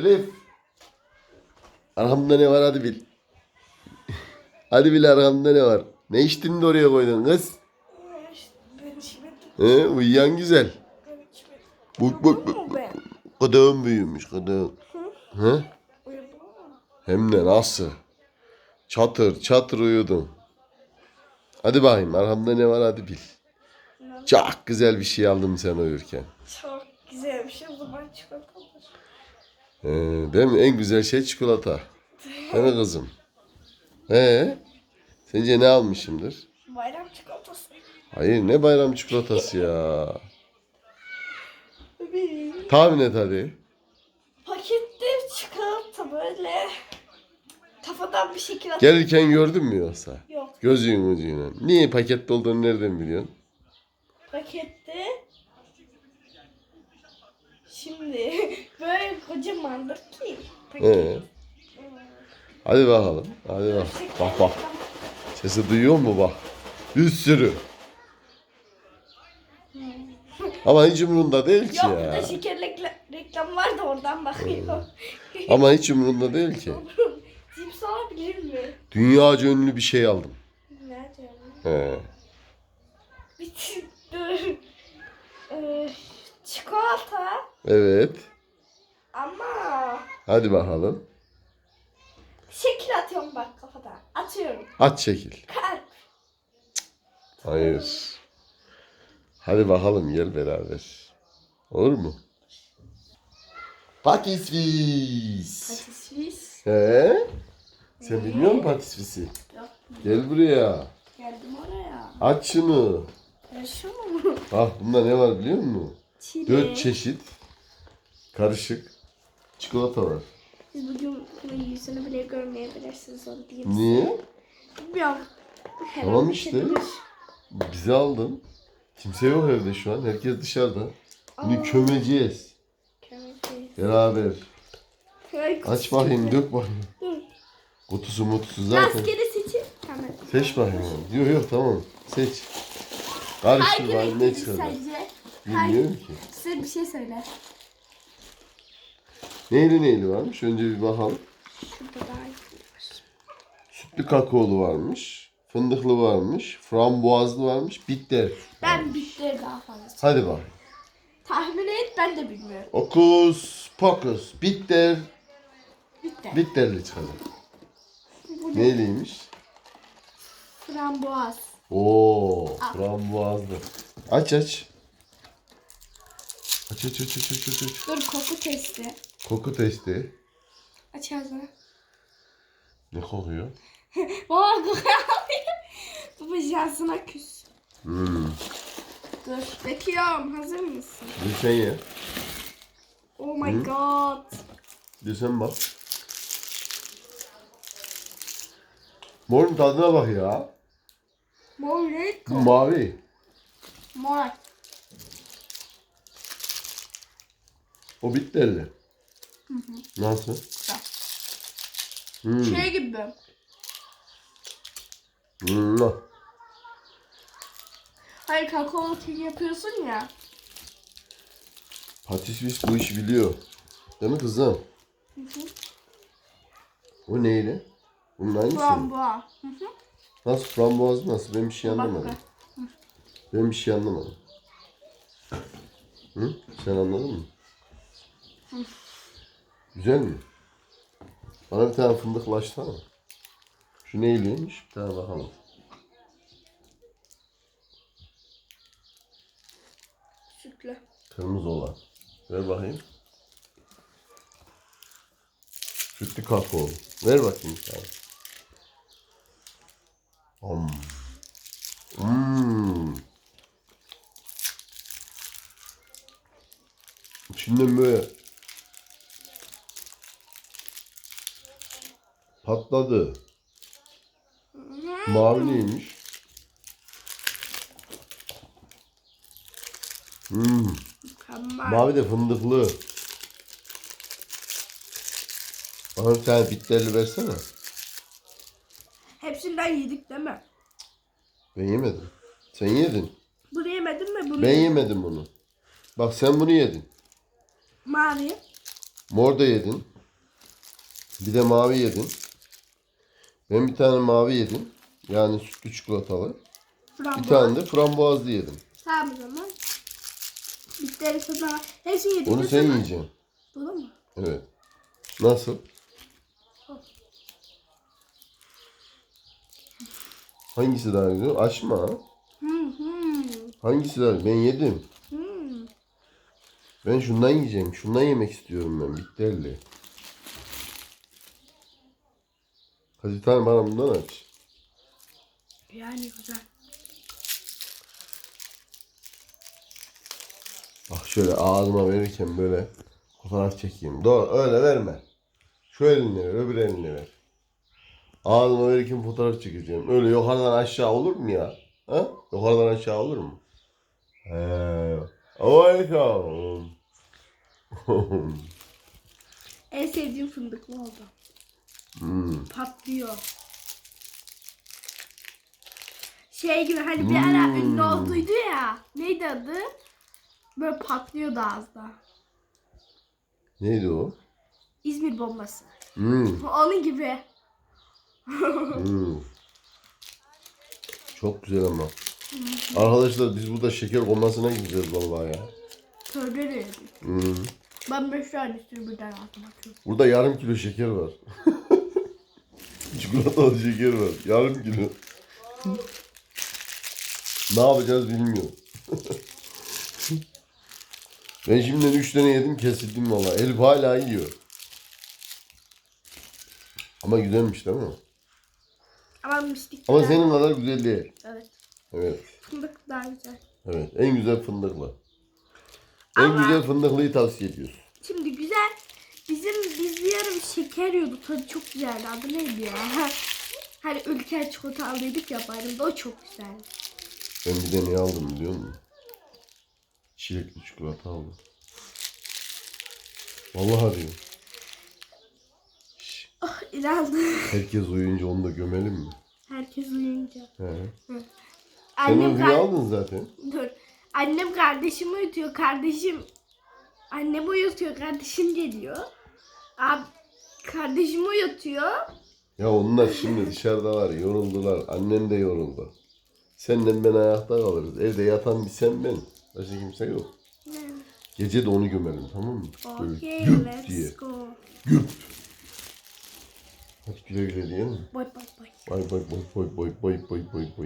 Elif. Arkamda ne var hadi bil. Hadi bil arkamda ne var. Ne içtin de oraya koydun kız? He, uyuyan güzel. Bak bak bak. Kadağım büyümüş kadağım. He? Hem de nasıl? Çatır çatır uyudum. Hadi bakayım arkamda ne var hadi bil. Çok güzel bir şey aldım sen uyurken. Çok güzel bir şey. O zaman çikolata. Ee, değil mi? En güzel şey çikolata. Değil mi kızım? Ee, sence ne almışımdır? Bayram çikolatası. Hayır ne bayram çikolatası ya. Bir Tahmin et hadi. Pakette çikolata böyle. Kafadan bir şekil at. Gelirken gördün mü yoksa? Yok. Gözün ucuyla. Niye pakette olduğunu nereden biliyorsun? Pakette. Şimdi kocamandır ki. Ee, hadi bakalım. Hadi bak. Bak bak. Sesi duyuyor mu bak. Bir sürü. Ama hiç umurunda değil ki Yok burada ya. şeker rekla- reklam var da oradan bakıyor. Ama hiç umurunda değil ki. Cips olabilir mi? Dünyaca ünlü bir şey aldım. Nerede? ya? He. Bitti. Çikolata Evet. Hadi bakalım. şekil atıyorum bak kafadan. Atıyorum. At şekil. Kalp. Hayır. Hadi bakalım gel beraber. Olur mu? Patisvis. Patisvis. He? Sen bilmiyor musun patisvisi? Yok. Gel buraya. Geldim oraya. Aç şunu. Ya şu mu? Bak bunda ne var biliyor musun? Çilek. Dört çeşit karışık çikolata var. Siz bugün yüzünü bile görmeyebilirsiniz onu diyeyim. Niye? Bilmiyorum. Her Tamam an işte. bitebilir. Bize aldın. Kimse yok evde şu an. Herkes dışarıda. Bunu kömeceğiz. Kömeci. Beraber. Ay, Aç bakayım, dök bakayım. Dur. Kutusu mutusu zaten. Rastgele seçin. Tamam. Seç bakayım. Yok yok tamam. Seç. Karıştır bakayım ne çıkacak. sence? Bilmiyorum ki. Size bir şey söyle. Neyli neyli varmış? Önce bir bakalım. Şurada daha iyi. Sütlü kakaolu varmış. Fındıklı varmış. Frambuazlı varmış. Bitter. Ben bitti daha fazla. Hadi bak. Tahmin et ben de bilmiyorum. Okus pokus. Bitter. Bitti. Bitterli çıkacak. Bu ne? Neyliymiş? Frambuaz. Oo, frambuazlı. Aç aç. Aç aç aç aç aç aç. aç. Dur koku testi. Koku testi. Aç ağzını. Ne kokuyor? Baba koku Baba şansına küs. Hmm. Dur. Bekliyorum. Hazır mısın? Bir sen ye. Oh my god. Bir sen bak. Morun tadına bak ya. Mor Bu renk. mavi. Mor. O bitterli. Nasıl? Hmm. Şey gibi. Hmm. Hayır kakao kek yapıyorsun ya. Patisvis bu işi biliyor. Değil mi kızım? O neyle? Bunun. Hı hı. Nasıl frambuaz nasıl? Ben bir şey Bak anlamadım. be. Ben bir şey anlamadım. Hı? Sen anladın mı? Güzel mi? Bana bir tane fındıklaşsana. Şu neyliymiş? Bir tane bakalım. Sütlü. Kırmızı olan. Ver bakayım. Sütlü kakao. Ver bakayım bir tane. Om. Hmm. İçinden böyle patladı. Mavi neymiş? Hmm. Mavi de fındıklı. Bana bir tane bitterli versene. Hepsinden yedik değil mi? Ben yemedim. Sen yedin. Bunu yemedin mi? Bunu Ben yedim. yemedim bunu. Bak sen bunu yedin. Mavi. Mor da yedin. Bir de mavi yedin. Ben bir tane mavi yedim. Yani sütlü çikolatalı. Bir tane de frambuazlı yedim. Tamam o zaman. Bitleri sana hepsini yedik. Onu sen yiyeceksin. Bunu mu? Evet. Nasıl? Hangisi daha güzel? Açma. Hı hı. Hangisi daha Ben yedim. hı. Ben şundan yiyeceğim. Şundan yemek istiyorum ben. Bitterli. Hadi bir tane bana bundan aç. Yani güzel. Bak şöyle ağzıma verirken böyle fotoğraf çekeyim. Doğru öyle verme. Şu elini ver, öbür elini ver. Ağzıma verirken fotoğraf çekeceğim. Öyle yukarıdan aşağı olur mu ya? Ha? Yukarıdan aşağı olur mu? He. Aleyküm. En sevdiğim fındıklı oldu. Hmm. Patlıyor. Şey gibi hani bir ara Hmm. ünlü olduydu ya. Neydi adı? Böyle patlıyordu ağızda. Neydi o? İzmir bombası. Hmm. Onun gibi. Hmm. Çok güzel ama. Arkadaşlar biz burada şeker komasına gideceğiz vallahi ya. Tövbe de yedik. Hmm. Ben 5 tane birden ağzıma. Burada yarım kilo şeker var. Çikolatalı şeker var. Yarım kilo. ne yapacağız bilmiyorum. ben şimdiden 3 tane yedim kesildim valla. Elif hala yiyor. Ama güzelmiş değil mi? Ama mistik. Ama senin kadar güzel değil. Evet. Evet. Fındık daha güzel. Evet. En güzel fındıklı. En Ama- güzel fındıklıyı tavsiye ediyoruz. Şimdi güzel. Bizim biz bir ara bir şeker yiyorduk. Tadı çok güzeldi. Adı neydi ya? hani ülker çikolata aldıydık ya bayramda. O çok güzeldi. Ben bir de ne aldım biliyor musun? Çilekli çikolata aldım. Vallahi diyorum. Şş, Oh inandı. Herkes uyuyunca onu da gömelim mi? Herkes uyuyunca. He. Sen Annem, uykuyu kar- aldın zaten. Dur. Annem kardeşimi uyutuyor. Kardeşim annem uyutuyor. Kardeşim geliyor. Abi kardeşimi uyutuyor. Ya onlar şimdi dışarıdalar, yoruldular. Annen de yoruldu. Senle ben ayakta kalırız. Evde yatan bir sen ben. Başka kimse yok. Gece de onu gömelim tamam mı? Böyle Okay, güp diye. let's go. Güp. Hadi güle güle diyelim mi? Boy boy boy. Bay bay bay bay bay bay bay bay bay.